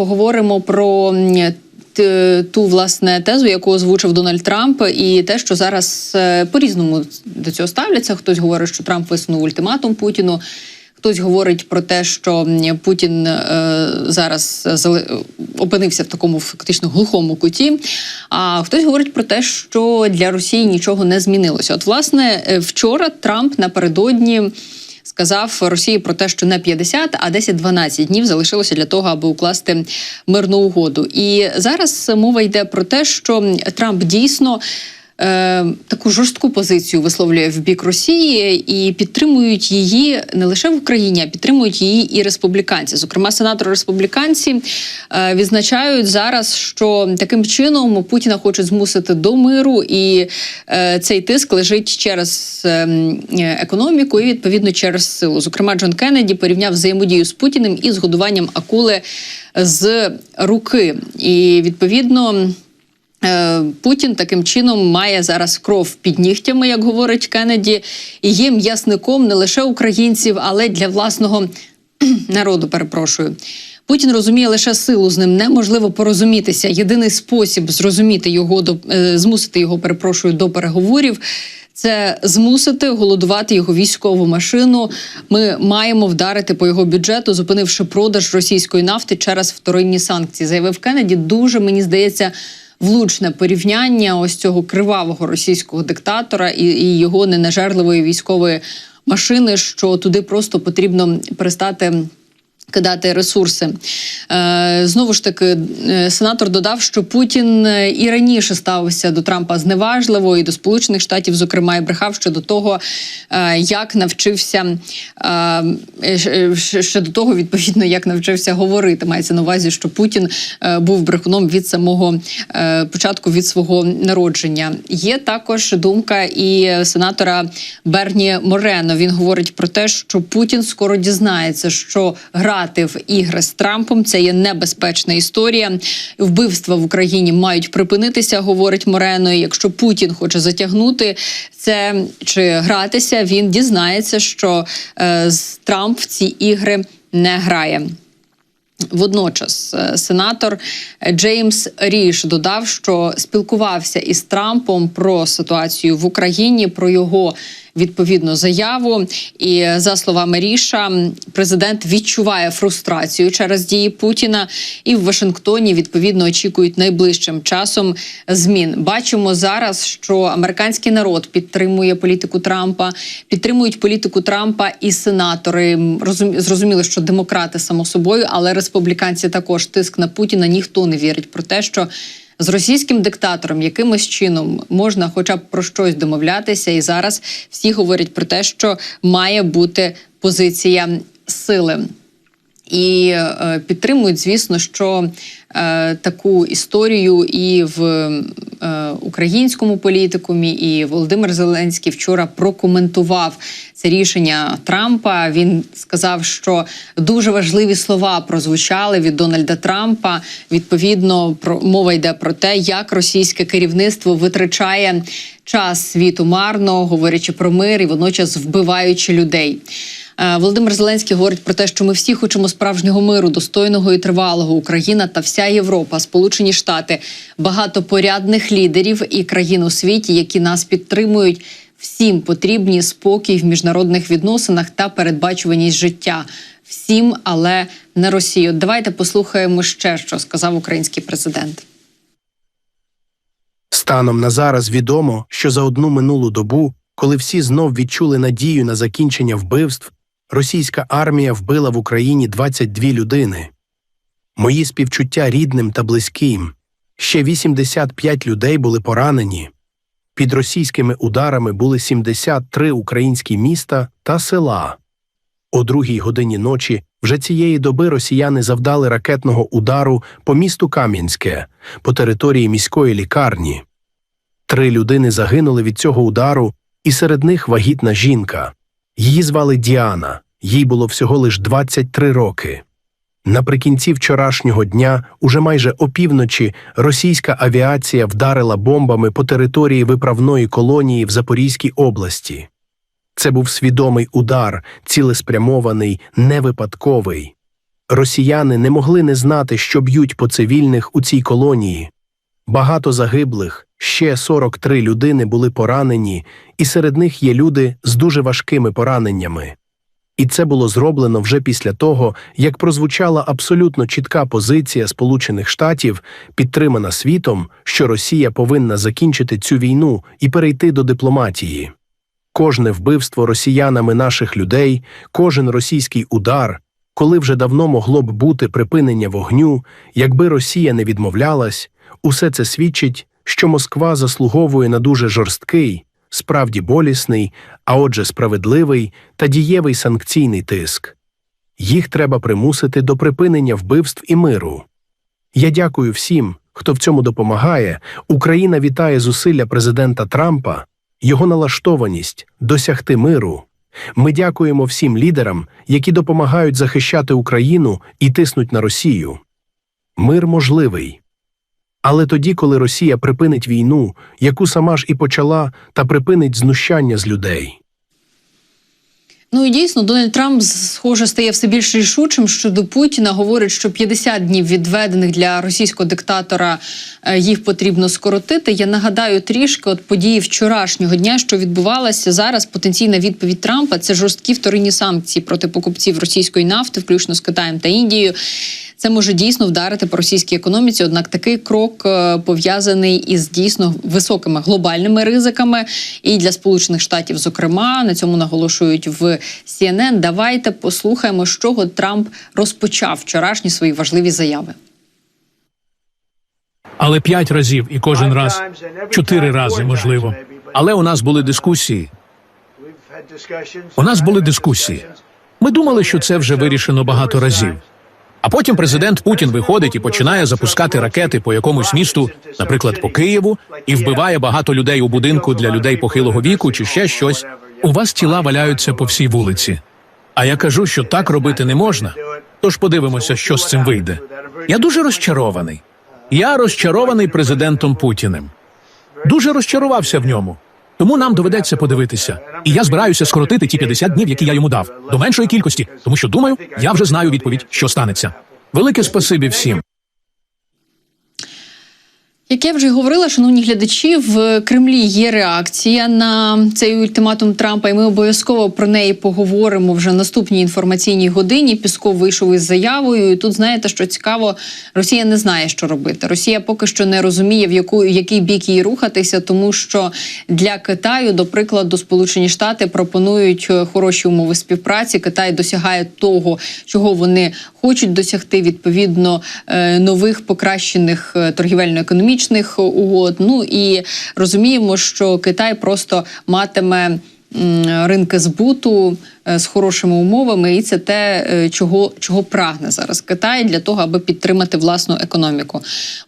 поговоримо про ту власне тезу, яку озвучив Дональд Трамп, і те, що зараз е, по-різному до цього ставляться. Хтось говорить, що Трамп висунув ультиматум Путіну. Хтось говорить про те, що Путін е, зараз опинився в такому фактично глухому куті. А хтось говорить про те, що для Росії нічого не змінилося. От, власне, е, вчора Трамп напередодні сказав Росії про те, що не 50, а 10-12 днів залишилося для того, аби укласти мирну угоду. І зараз мова йде про те, що Трамп дійсно. Е, Таку жорстку позицію висловлює в бік Росії і підтримують її не лише в Україні, а підтримують її і республіканці. Зокрема, сенатори республіканці е, відзначають зараз, що таким чином Путіна хочуть змусити до миру, і е, цей тиск лежить через е, економіку і відповідно через силу. Зокрема, Джон Кеннеді порівняв взаємодію з Путіним із годуванням акули з руки. І відповідно. Е, Путін таким чином має зараз кров під нігтями, як говорить Кеннеді, і є м'ясником не лише українців, але для власного народу. Перепрошую. Путін розуміє лише силу з ним неможливо порозумітися. Єдиний спосіб зрозуміти його до е, змусити його, перепрошую, до переговорів. Це змусити голодувати його військову машину. Ми маємо вдарити по його бюджету, зупинивши продаж російської нафти через вторинні санкції. Заявив Кеннеді. Дуже мені здається влучне порівняння ось цього кривавого російського диктатора і, і його ненажерливої військової машини, що туди просто потрібно перестати. Кидати ресурси Е, знову ж таки, е, сенатор додав, що Путін е, і раніше ставився до Трампа зневажливо і до Сполучених Штатів, зокрема, і брехав щодо того, як навчився е, е, ще- ще до того, відповідно, як навчився говорити. Мається на увазі, що Путін був брехуном від самого початку від свого народження. Є також думка і сенатора Берні Морено. Він говорить про те, що Путін скоро дізнається, що грати в ігри з Трампом це є небезпечна історія. Вбивства в Україні мають припинитися, говорить Морено. І якщо Путін хоче затягнути це чи гратися, він дізнається, що е, Трамп в ці ігри не грає. Водночас е, сенатор Джеймс Ріш додав, що спілкувався із Трампом про ситуацію в Україні, про його відповідну заяву. І за словами Ріша, президент відчуває фрустрацію через дії Путіна, і в Вашингтоні відповідно очікують найближчим часом змін. Бачимо зараз, що американський народ підтримує політику Трампа, підтримують політику Трампа і сенатори. Розум- Зрозуміло, що демократи само собою, але республіканці також тиск на Путіна. Ніхто не вірить про те, що з російським диктатором якимось чином можна, хоча б про щось домовлятися, і зараз всі говорять про те, що має бути позиція сили. І е, підтримують, звісно, що е, таку історію і в е, українському політикумі, і Володимир Зеленський вчора прокоментував це рішення Трампа. Він сказав, що дуже важливі слова прозвучали від Дональда Трампа. Відповідно, про мова йде про те, як російське керівництво витрачає час світу марно, говорячи про мир і водночас вбиваючи людей. Е, Володимир Зеленський говорить про те, що ми всі хочемо справжнього миру, достойного і тривалого. Україна та вся Європа, Сполучені Штати, багато порядних лідерів і країн у світі, які нас підтримують. Всім потрібні спокій в міжнародних відносинах та передбачуваність життя. Всім, але не Росію. Давайте послухаємо ще, що сказав український президент. Станом на зараз відомо, що за одну минулу добу, коли всі знов відчули надію на закінчення вбивств, російська армія вбила в Україні 22 людини. Мої співчуття рідним та близьким. Ще 85 людей були поранені. Під російськими ударами були 73 українські міста та села. О другій годині ночі вже цієї доби росіяни завдали ракетного удару по місту Кам'янське, по території міської лікарні. Три людини загинули від цього удару, і серед них вагітна жінка. Її звали Діана, їй було всього лиш 23 роки. Наприкінці вчорашнього дня, уже майже опівночі, російська авіація вдарила бомбами по території виправної колонії в Запорізькій області. Це був свідомий удар, цілеспрямований, невипадковий. Росіяни не могли не знати, що б'ють по цивільних у цій колонії. Багато загиблих, ще 43 людини були поранені, і серед них є люди з дуже важкими пораненнями. І це було зроблено вже після того, як прозвучала абсолютно чітка позиція Сполучених Штатів, підтримана світом, що Росія повинна закінчити цю війну і перейти до дипломатії. Кожне вбивство росіянами наших людей, кожен російський удар, коли вже давно могло б бути припинення вогню, якби Росія не відмовлялась, усе це свідчить, що Москва заслуговує на дуже жорсткий, справді болісний, а отже справедливий та дієвий санкційний тиск. Їх треба примусити до припинення вбивств і миру. Я дякую всім, хто в цьому допомагає. Україна вітає зусилля президента Трампа, його налаштованість досягти миру. Ми дякуємо всім лідерам, які допомагають захищати Україну і тиснуть на Росію. Мир можливий. Але тоді, коли Росія припинить війну, яку сама ж і почала, та припинить знущання з людей. Ну і дійсно, Дональд Трамп схоже стає все більш рішучим щодо Путіна. Говорить, що 50 днів відведених для російського диктатора е, їх потрібно скоротити. Я нагадаю трішки от події вчорашнього дня, що відбувалося зараз. Потенційна відповідь Трампа це жорсткі вторинні санкції проти покупців російської нафти, включно з Китаєм та Індією. Це може дійсно вдарити по російській економіці. Однак такий крок е, пов'язаний із дійсно високими глобальними ризиками і для Сполучених Штатів, зокрема, на цьому наголошують в CNN. Давайте послухаємо, з чого Трамп розпочав вчорашні свої важливі заяви. Але п'ять разів і кожен раз чотири рази можливо. Але у нас були дискусії. У нас були дискусії. Ми думали, що це вже вирішено багато разів. А потім президент Путін виходить і починає запускати ракети по якомусь місту, наприклад, по Києву, і вбиває багато людей у будинку для людей похилого віку чи ще щось. У вас тіла валяються по всій вулиці. А я кажу, що так робити не можна. Тож подивимося, що з цим вийде. Я дуже розчарований. Я розчарований президентом Путіним. Дуже розчарувався в ньому. Тому нам доведеться подивитися. І я збираюся скоротити ті 50 днів, які я йому дав, до меншої кількості, тому що думаю, я вже знаю відповідь, що станеться. Велике спасибі всім. Як я вже говорила, шановні глядачі, в Кремлі є реакція на цей ультиматум Трампа, і ми обов'язково про неї поговоримо вже наступній інформаційній годині. Пісков вийшов із заявою. І тут знаєте, що цікаво, Росія не знає, що робити. Росія поки що не розуміє, в яку в який бік їй рухатися, тому що для Китаю, до прикладу, Сполучені Штати пропонують е, хороші умови співпраці. Китай досягає того, чого вони хочуть досягти відповідно е, нових покращених е, торгівельно-економічних угод. Ну і розуміємо, що Китай просто матиме. Ринки збуту е, з хорошими умовами, і це те, е, чого, чого прагне зараз Китай для того, аби підтримати власну економіку.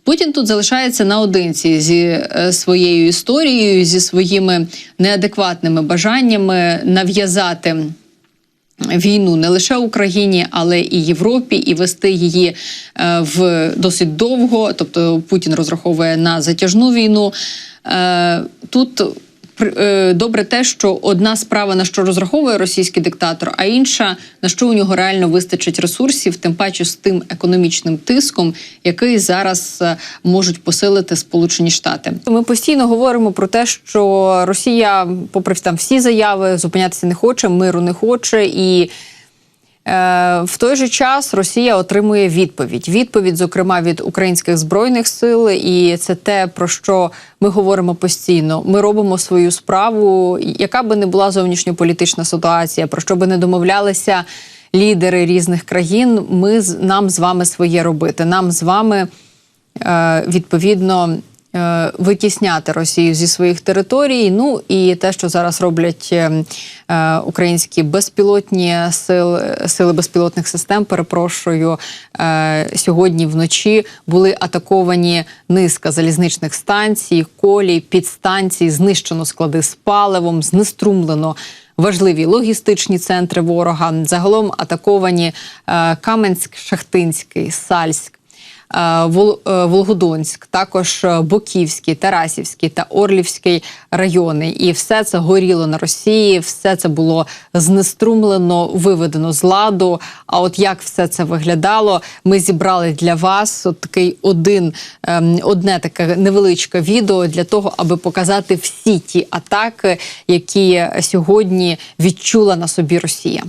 Путін тут залишається наодинці зі е, своєю історією, зі своїми неадекватними бажаннями нав'язати війну не лише Україні, але і Європі, і вести її е, в досить довго. Тобто Путін розраховує на затяжну війну. Е, Тут добре те, що одна справа на що розраховує російський диктатор, а інша на що у нього реально вистачить ресурсів, тим паче з тим економічним тиском, який зараз е, можуть посилити Сполучені Штати. Ми постійно говоримо про те, що Росія, попри там всі заяви, зупинятися не хоче, миру не хоче і. Е, В той же час Росія отримує відповідь. Відповідь, зокрема, від українських збройних сил, і це те, про що ми говоримо постійно. Ми робимо свою справу, яка би не була зовнішньополітична ситуація, про що би не домовлялися лідери різних країн. Ми нам з вами своє робити. Нам з вами е, відповідно витісняти Росію зі своїх територій. Ну і те, що зараз роблять е, е, українські безпілотні сили, сили безпілотних систем, перепрошую, е, сьогодні вночі були атаковані низка залізничних станцій, колій, підстанцій, знищено склади з паливом, знеструмлено. Важливі логістичні центри ворога загалом атаковані е, Каменськ, Шахтинський, Сальськ. Вол- е, Волгодонськ, також е, Боківський, Тарасівський та Орлівський райони. І все це горіло на Росії, все це було знеструмлено, виведено з ладу. А от як все це виглядало, ми зібрали для вас от такий один ем, одне таке невеличке відео для того, аби показати всі ті атаки, які сьогодні відчула на собі Росія.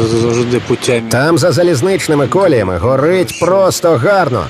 Завжди путями. Там за залізничними коліями горить просто гарно.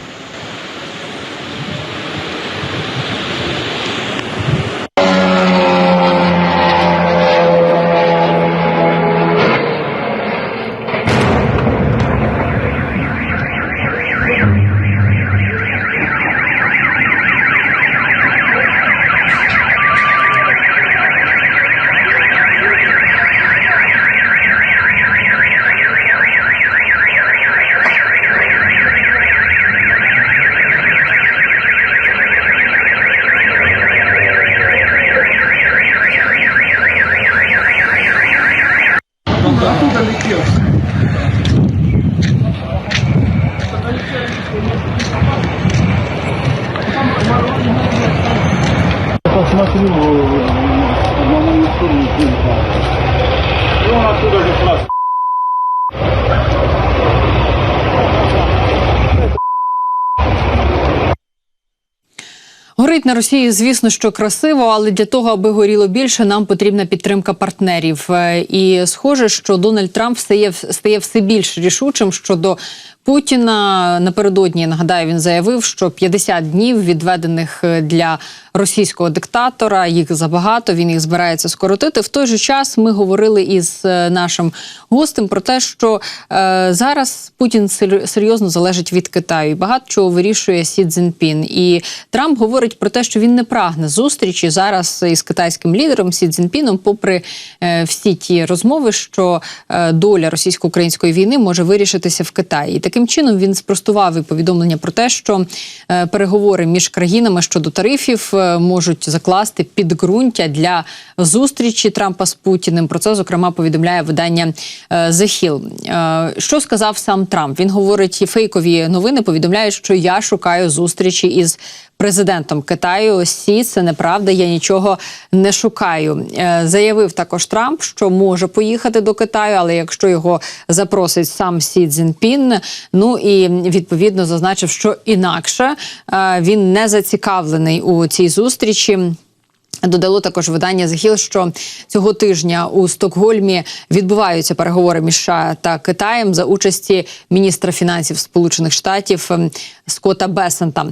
Горить на Росії, звісно, що красиво, але для того, аби горіло більше, нам потрібна підтримка партнерів. Е, І схоже, що Дональд Трамп стає стає все більш рішучим щодо Путіна. Напередодні нагадаю, він заявив, що 50 днів відведених е, для російського диктатора їх забагато. Він їх збирається скоротити. В той же час ми говорили із е, нашим гостем про те, що е, зараз Путін сер- серйозно залежить від Китаю. І Багато чого вирішує Сі Цзіньпін. І Трамп говорить про те, що він не прагне зустрічі зараз із китайським лідером Сі Цзіньпіном, попри е, всі ті розмови, що е, доля російсько-української війни може вирішитися в Китаї. І таким чином він спростував і повідомлення про те, що е, переговори між країнами щодо тарифів можуть закласти підґрунтя для зустрічі Трампа з Путіним. Про це зокрема повідомляє видання е, The Hill. Е, Що сказав сам Трамп? Він говорить, фейкові новини повідомляють, що я шукаю зустрічі із президентом Китаю. Сі це неправда. Я нічого не шукаю. Е, Заявив також Трамп, що може поїхати до Китаю, але якщо його запросить сам Сі Цзіньпін, ну і відповідно зазначив, що інакше е, він не зацікавлений у цій зустрічі. Додало також видання The Hill, що цього тижня у Стокгольмі відбуваються переговори між США та Китаєм за участі міністра фінансів Сполучених Штатів ем, Скотта Бесента.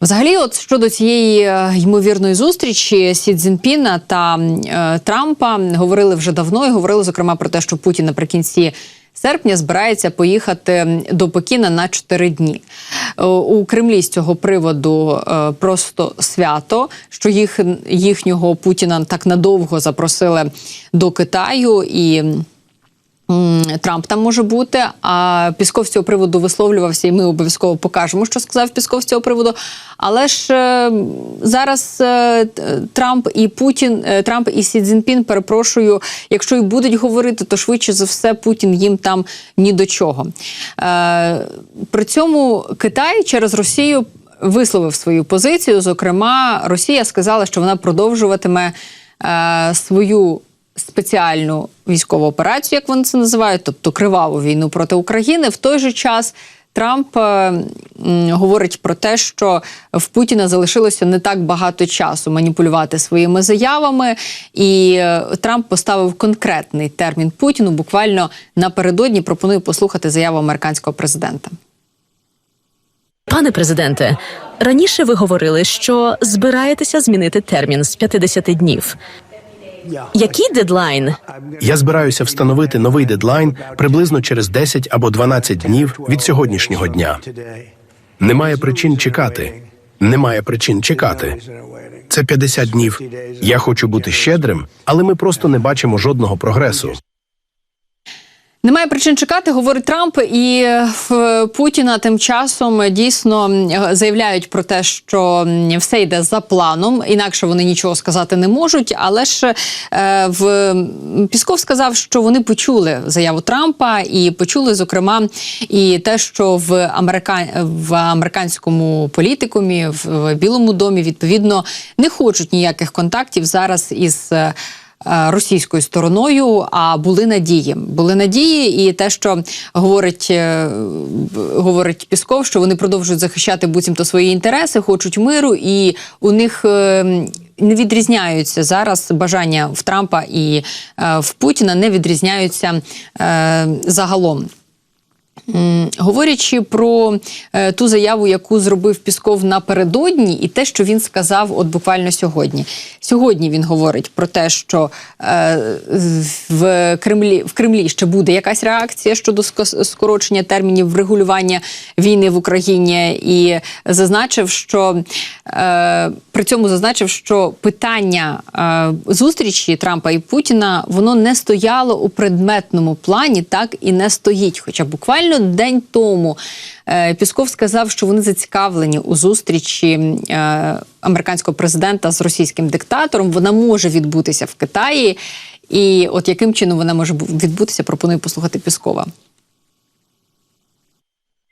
Взагалі, от щодо цієї е, ймовірної зустрічі Сі Цзіньпіна та е, Трампа говорили вже давно і говорили зокрема про те, що Путін наприкінці серпня збирається поїхати до Пекіна на 4 дні. Е, У Кремлі з цього приводу е, просто свято, що їх їхнього Путіна так надовго запросили до Китаю і. Трамп там може бути. А Пісков з цього приводу висловлювався, і ми обов'язково покажемо, що сказав Пісков з цього приводу. Але ж е, зараз е, Трамп і Путін, е, Трамп і Сі Цзіньпін, перепрошую, якщо і будуть говорити, то швидше за все Путін їм там ні до чого. При цьому Китай через Росію висловив свою позицію. Зокрема, Росія сказала, що вона продовжуватиме свою спеціальну військову операцію, як вони це називають, тобто криваву війну проти України. В той же час Трамп е, говорить про те, що в Путіна залишилося не так багато часу маніпулювати своїми заявами, і е, Трамп поставив конкретний термін Путіну. Буквально напередодні пропоную послухати заяву американського президента. Пане президенте, раніше ви говорили, що збираєтеся змінити термін з 50 днів. Який дедлайн? Я збираюся встановити новий дедлайн приблизно через 10 або 12 днів від сьогоднішнього дня. Немає причин чекати. Немає причин чекати. Це 50 днів. Я хочу бути щедрим, але ми просто не бачимо жодного прогресу. Немає причин чекати, говорить Трамп, і в Путіна тим часом дійсно заявляють про те, що все йде за планом, інакше вони нічого сказати не можуть. Але ж е, в Пісков сказав, що вони почули заяву Трампа і почули, зокрема, і те, що в Америка... в американському політикумі, в Білому домі, відповідно, не хочуть ніяких контактів зараз із. Е, російською стороною, а були надії. Були надії, і те, що говорить, е, говорить Пісков, що вони продовжують захищати буцімто свої інтереси, хочуть миру, і у них. е, Не відрізняються зараз бажання в Трампа і в Путіна не відрізняються загалом. Говорячи про е, ту заяву, яку зробив Пісков напередодні, і те, що він сказав, от буквально сьогодні. Сьогодні він говорить про те, що е, в Кремлі в Кремлі ще буде якась реакція щодо скорочення термінів врегулювання війни в Україні, і зазначив, що е, при цьому зазначив, що питання е, зустрічі Трампа і Путіна воно не стояло у предметному плані, так і не стоїть. Хоча буквально день тому е, Пісков сказав, що вони зацікавлені у зустрічі е, американського президента з російським диктатором. Вона може відбутися в Китаї. І от яким чином вона може відбутися, пропоную послухати Піскова.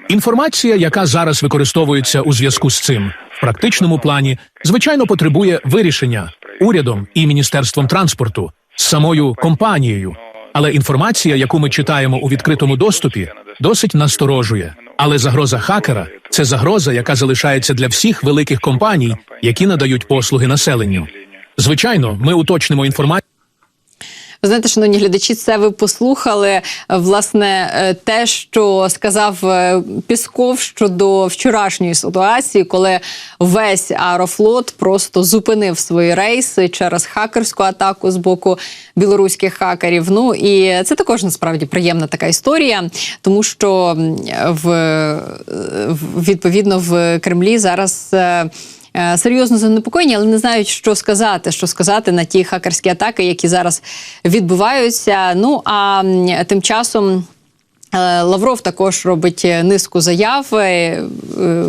Інформація, яка зараз використовується у зв'язку з цим в практичному плані, звичайно, потребує вирішення урядом і міністерством транспорту з самою компанією. Але інформація, яку ми читаємо у відкритому доступі, досить насторожує. Але загроза хакера це загроза, яка залишається для всіх великих компаній, які надають послуги населенню. Звичайно, ми уточнимо інформацію. Ви знаєте, шановні глядачі, це ви послухали е, власне е, те, що сказав е, Пісков щодо вчорашньої ситуації, коли весь Аерофлот просто зупинив свої рейси через хакерську атаку з боку білоруських хакерів. Ну і це також насправді приємна така історія, тому що в- відповідно в Кремлі зараз. Е, серйозно занепокоєні, але не знають, що сказати, що сказати на ті хакерські атаки, які зараз відбуваються. Ну а тим часом. Е, Лавров також робить низку заяв. Е, е,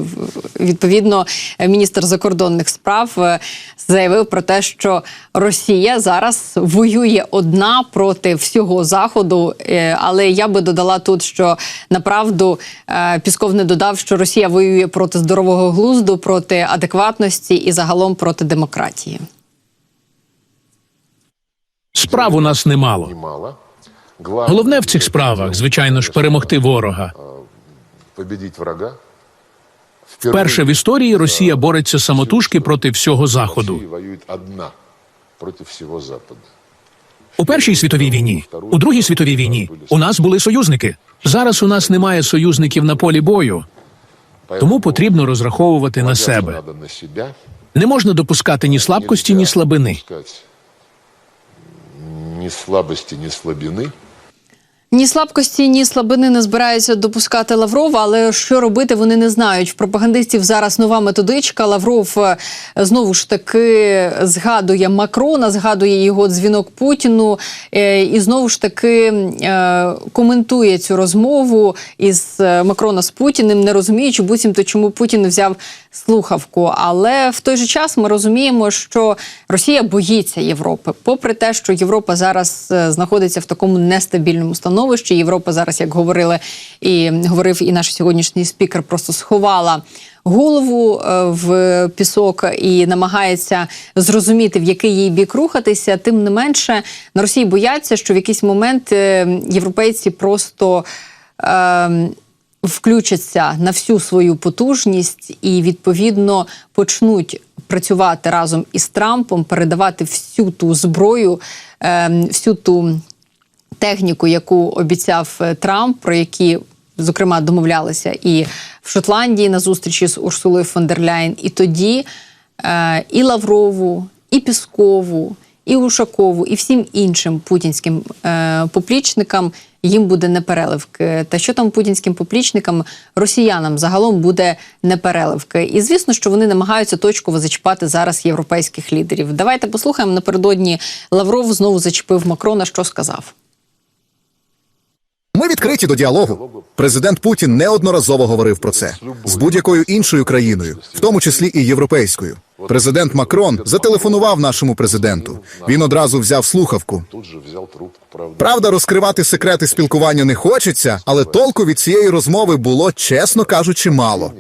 Відповідно, е, міністр закордонних справ е, заявив про те, що Росія зараз воює одна проти всього заходу. Е, Але я би додала тут, що направду е, Пісков не додав, що Росія воює проти здорового глузду, проти адекватності і загалом проти демократії. Справ у нас немало. Головне в цих справах, звичайно ж, перемогти ворога. Вперше в історії Росія бореться самотужки проти всього заходу. У першій світовій війні, у другій світовій війні у нас були союзники. Зараз у нас немає союзників на полі бою, тому потрібно розраховувати на себе. Не можна допускати ні слабкості, ні слабини. Допускать Ни слабости, ни слабины. Ні слабкості, ні слабини не збираються допускати Лаврова, але що робити, вони не знають. В пропагандистів зараз нова методичка. Лавров е, знову ж таки згадує Макрона, згадує його дзвінок Путіну е, і знову ж таки е, коментує цю розмову із Макрона з Путіним, не розуміючи буцімто, чому Путін взяв слухавку. Але в той же час ми розуміємо, що Росія боїться Європи, попри те, що Європа зараз знаходиться в такому нестабільному становищі. Європа зараз, як говорили і говорив і наш сьогоднішній спікер, просто сховала. Голову е, в пісок і намагається зрозуміти, в який їй бік рухатися. Тим не менше, на Росії бояться, що в якийсь момент е, європейці просто е, включаться на всю свою потужність і відповідно почнуть працювати разом із Трампом, передавати всю ту зброю, е, всю ту техніку, яку обіцяв е, Трамп, про які зокрема домовлялися і в Шотландії на зустрічі з Урсулою фон дер Ляйн. І тоді е, і Лаврову, і Піскову, і Ушакову, і всім іншим путінським е, поплічникам їм буде непереливки. Та що там путінським поплічникам, росіянам загалом буде непереливки. І звісно, що вони намагаються точково зачіпати зараз європейських лідерів. Давайте послухаємо напередодні. Лавров знову зачепив Макрона. Що сказав? Ми відкриті до діалогу. Президент Путін неодноразово говорив про це з будь-якою іншою країною, в тому числі і європейською. Президент Макрон зателефонував нашому президенту. Він одразу взяв слухавку. Правда. Розкривати секрети спілкування не хочеться, але толку від цієї розмови було, чесно кажучи, мало.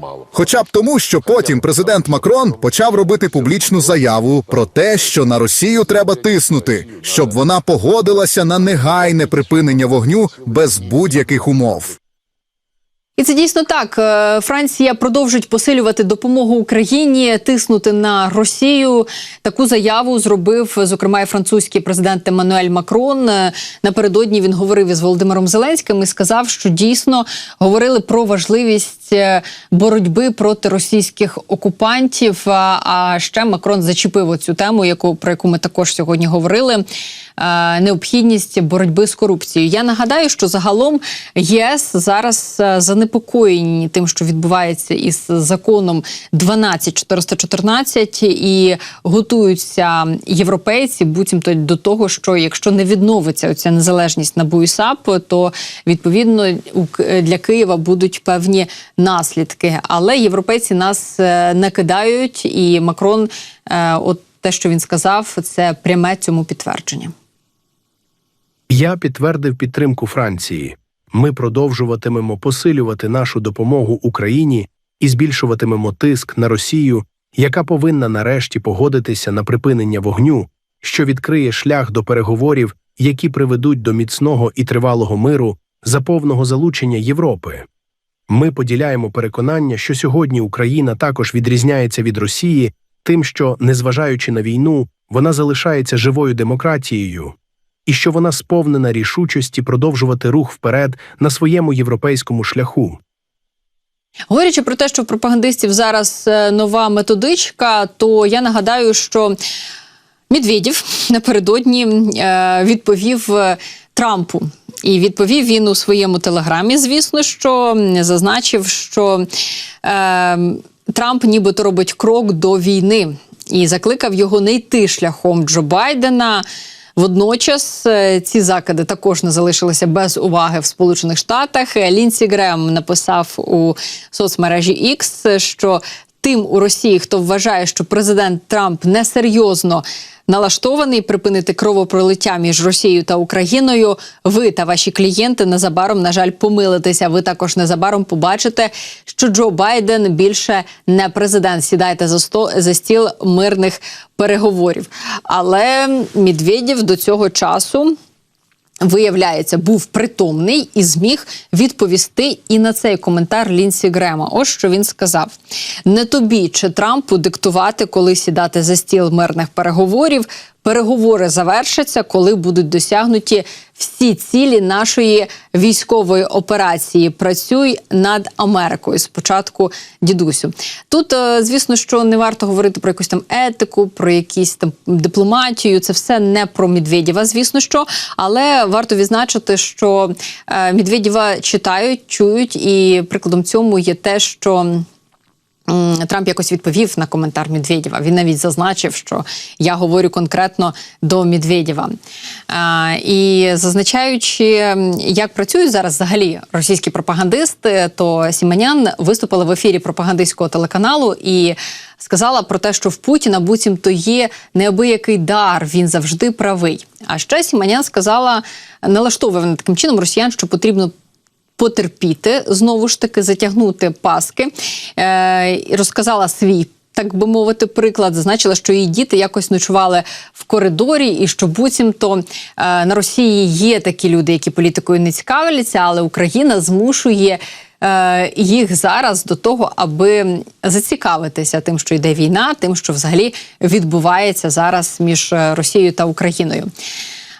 Мало. Хоча б тому, що потім президент Макрон почав робити публічну заяву про те, що на Росію треба тиснути, щоб вона погодилася на негайне припинення вогню без будь-яких умов. І це дійсно так. Е, Франція продовжить посилювати допомогу Україні, тиснути на Росію. Таку заяву зробив зокрема і французький президент Еммануель Макрон. Е, Напередодні він говорив із Володимиром Зеленським і сказав, що дійсно говорили про важливість е, боротьби проти російських окупантів. А, ще Макрон зачепив оцю тему, яку про яку ми також сьогодні говорили. Е, Необхідність боротьби з корупцією. Я нагадаю, що загалом ЄС зараз е, занепокоєні тим, що відбувається із законом 12414 і готуються європейці, буцімто до того, що якщо не відновиться оця незалежність НАБУ і то відповідно К- для Києва будуть певні наслідки. Але європейці нас е, не кидають, і Макрон, е, от те, що він сказав, це пряме цьому підтвердження. Я підтвердив підтримку Франції. Ми продовжуватимемо посилювати нашу допомогу Україні і збільшуватимемо тиск на Росію, яка повинна нарешті погодитися на припинення вогню, що відкриє шлях до переговорів, які приведуть до міцного і тривалого миру за повного залучення Європи. Ми поділяємо переконання, що сьогодні Україна також відрізняється від Росії тим, що, незважаючи на війну, вона залишається живою демократією і що вона сповнена рішучості продовжувати рух вперед на своєму європейському шляху. Говорячи про те, що в пропагандистів зараз е, нова методичка, то я нагадаю, що Медведєв напередодні е, відповів е, Трампу. І відповів він у своєму телеграмі, звісно, що зазначив, що е, Трамп нібито робить крок до війни і закликав його не йти шляхом Джо Байдена. Водночас е, ці закиди також не залишилися без уваги в Сполучених Штатах. Е, Лінсі Грем написав у соцмережі X, що тим у Росії, хто вважає, що президент Трамп несерйозно налаштований припинити кровопролиття між Росією та Україною. Ви та ваші клієнти незабаром, на жаль, помилитеся. Ви також незабаром побачите, що Джо Байден більше не президент. Сідайте за сто за стіл мирних переговорів. Але Медведєв до цього часу виявляється, був притомний і зміг відповісти і на цей коментар Лінсі Грема. Ось що він сказав: не тобі чи Трампу диктувати, коли сідати за стіл мирних переговорів. Переговори завершаться, коли будуть досягнуті всі цілі нашої військової операції. Працюй над Америкою. Спочатку дідусю. Тут, е, звісно, що не варто говорити про якусь там етику, про якісь там дипломатію. Це все не про Медведєва, звісно що. Але варто відзначити, що е, Медведєва читають, чують, і прикладом цьому є те, що. Трамп якось відповів на коментар Медведєва. Він навіть зазначив, що я говорю конкретно до Медведєва. І зазначаючи, як працюють зараз взагалі російські пропагандисти, то Сіманян виступила в ефірі пропагандистського телеканалу і сказала про те, що в Путіна буцімто є неабиякий дар, він завжди правий. А ще Сіманян сказала, налаштовує вона таким чином росіян, що потрібно потерпіти, знову ж таки затягнути паски. Е, розказала свій. Так би мовити, приклад зазначила, що її діти якось ночували в коридорі, і що буцімто е, на Росії є такі люди, які політикою не цікавляться, але Україна змушує е, їх зараз до того, аби зацікавитися тим, що йде війна, тим, що взагалі відбувається зараз між е, Росією та Україною.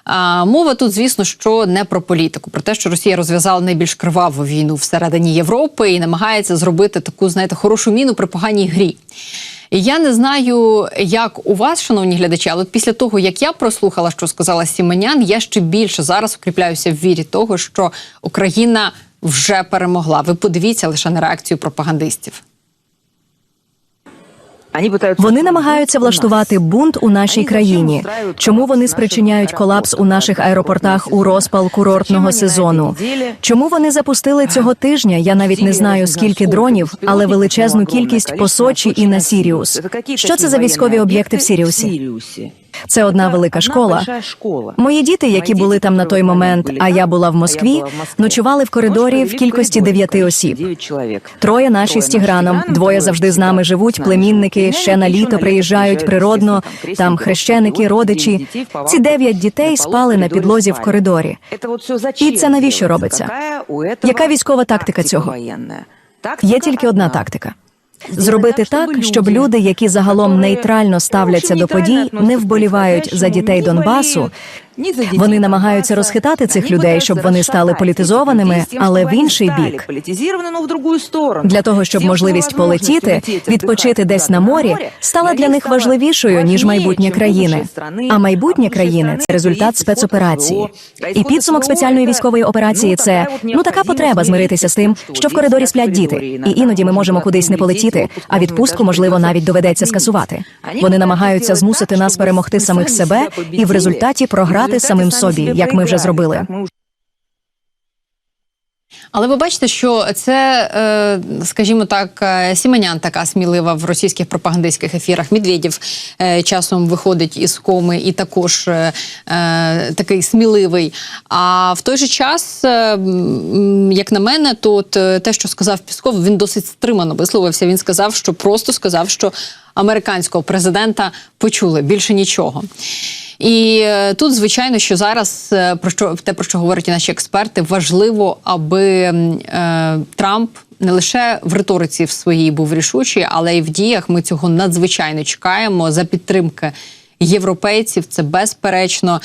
А, мова тут, звісно, що не про політику, про те, що Росія розв'язала найбільш криваву війну всередині Європи і намагається зробити таку, знаєте, хорошу міну при поганій грі. Я не знаю, як у вас, шановні глядачі, але після того, як я прослухала, що сказала Сіменян, я ще більше зараз укріпляюся в вірі того, що Україна вже перемогла. Ви подивіться лише на реакцію пропагандистів. Вони намагаються влаштувати бунт у нашій країні. Чому вони спричиняють колапс у наших аеропортах у розпал курортного сезону? Чому вони запустили цього тижня? Я навіть не знаю скільки дронів, але величезну кількість по Сочі і на Сіріус. Що це за військові об'єкти в Сіріусі? Це одна велика школа. Мої діти, які були там на той момент, а я була в Москві, ночували в коридорі в кількості дев'яти осіб. Троє наші з Тіграном, двоє завжди з нами живуть, племінники ще на літо приїжджають природно. Там хрещеники, родичі. Ці дев'ять дітей спали на підлозі в коридорі. І це навіщо робиться? Яка військова тактика цього? Є тільки одна тактика. Зробити так, щоб люди, які загалом нейтрально ставляться до подій, не вболівають за дітей Донбасу. Вони намагаються розхитати цих людей, щоб вони стали політизованими, але в інший бік. Для того, щоб можливість полетіти, відпочити десь на морі, стала для них важливішою ніж майбутнє країни. А майбутнє країни це результат спецоперації. І підсумок спеціальної військової операції це ну така потреба змиритися з тим, що в коридорі сплять діти, і іноді ми можемо кудись не полетіти, а відпустку можливо навіть доведеться скасувати. Вони намагаються змусити нас перемогти самих себе і в результаті програти самим собі, як ми вже зробили. Але ви бачите, що це, е, скажімо так, е, Сіменян така смілива в російських пропагандистських ефірах. Медведєв е, часом виходить із коми і також такий сміливий. А в той же час, як на мене, то от, те, що сказав Пісков, він досить стримано висловився. Він сказав, що просто сказав, що американського президента почули більше нічого. І е, тут, звичайно, що зараз е, про що те, про що говорять наші експерти, важливо, аби е, Трамп не лише в риториці в своїй був рішучий, але й в діях. Ми цього надзвичайно чекаємо за підтримки європейців. Це безперечно